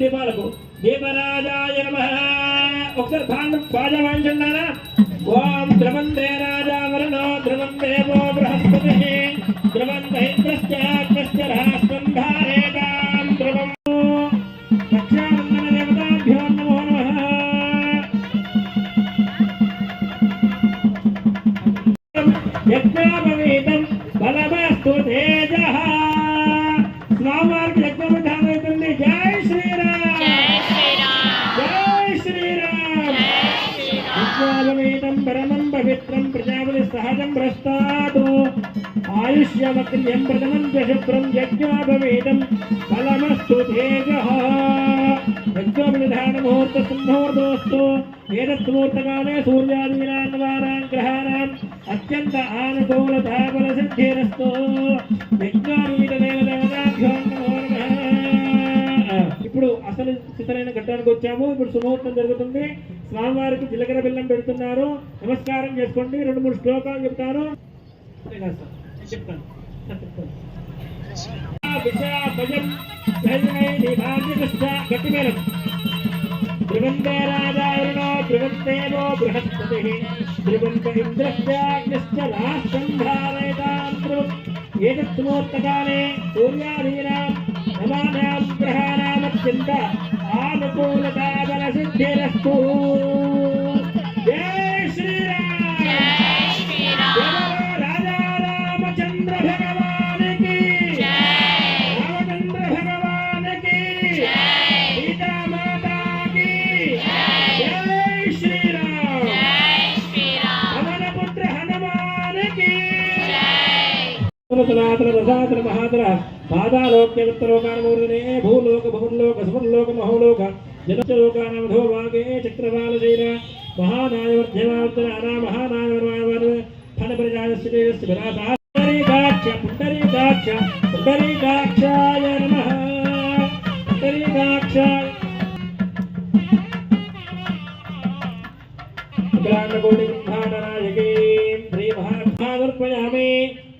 దీపాలకు దీపరాజాయ నమ. ఒకసారి భాండం బాజా వాయించండారా ఓం ద్రవందే రాజా వరుణో ద్రవం పరమం పవిత్రం ప్రజాపతి సహజం భ్రష్టాదు ఆయుష్యమక్రియం ప్రథమం చ శుభ్రం యజ్ఞాపవేదం ఫలమస్తు తేజ యజ్ఞోపనిధాన ముహూర్త సంముహూర్తోస్తు ఏతత్ముహూర్తకాలే సూర్యాదీనాన్వానాం గ్రహాణాం అత్యంత ఆనుకూలతా బలసిద్ధిరస్తు యజ్ఞానీత చేస్తున్నాము ఇప్పుడు సుముహూర్తం జరుగుతుంది. స్వామివారికి జీలకర్ర బెల్లం పెడుతున్నారు. నమస్కారం చేసుకోండి. రెండు మూడు శ్లోకాలు చెప్తారు. నేను చెప్తాను. చెప్తాను. విశాఖజం జయనైని ధ్రువంతే రాజారుణో ధ్రువంతేవో బృహస్పతి. ధ్రువంత ధ్రువం. నమానాం గ్రహాణామత్యంత ఆనుకూలతా బలసిద్ధిరస్తు జై శ్రీరామ్. జయ రాజా రామచంద్ర భగవానికి రామచంద్ర భగవానికి సీతా మాతాకి జై శ్రీరామ్. హనుమానికి సనాతన రసాతన మహాతర पादालोक्यवृत्तलोकानमूर्धने भूलोक भवनलोक समन्लोक महोलोक जनचलोकानां धोभागे चक्रवालशैल महानायवर्ध्यमावर्तनाना महानायवर्वायवर् फलपरिजायस्य देवस्य विरासः पुण्डरीकाक्ष पुण्डरीकाक्ष पुण्डरीकाक्षाय नमः। पुण्डरीकाक्षाय। शुक्लान्नकोटिकुम्भाननायकीं श्रीमहाभागर्पयामि నమః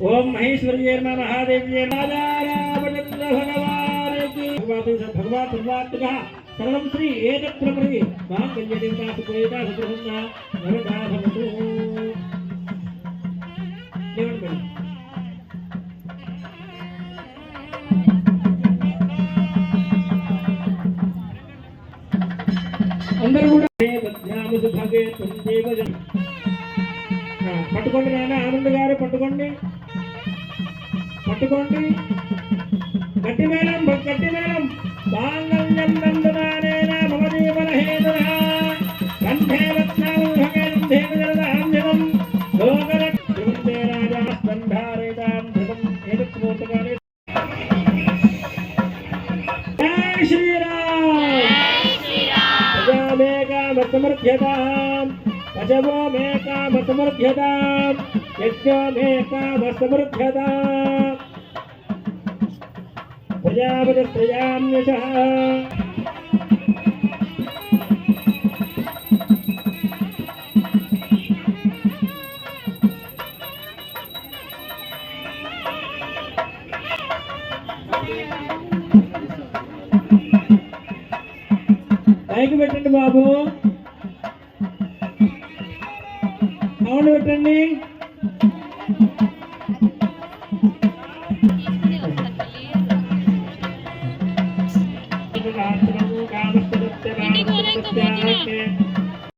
ఓం మహేశ్వర్యే మహాదేవ్యే భగవాన్ సర్వాత్మక సర్వం శ్రీ ఏతత్ర ప్రతి మాంగళ్య సుప్రసన్న నరదా భవతు లేవండి మేడం అందరూ కూడా పట్టుకోండి నాన్న ఆనంద్ గారు పట్టుకోండి. పట్టుకోండి గట్టి మేళం భ- గట్టి మేళం మాంగళ్యం నందనానేన మమ జీవన హేతున కంఠే రత్నాలు భగేం దేవజలదాంజనం లోకరక్షే రాజా స్కంధారేతాం ధ్రువం ఏతత్మూర్తకాలే జై శ్రీరామ్ ప్రజామేకామసమర్థ్యతాం పశవో మేకామసమర్థ్యతాం యజ్ఞమేకామసమర్థ్యతాం ప్రజాపతిత్రయామ్యశः పైకి పెట్టండి బాబు. సౌండ్ పెట్టండి.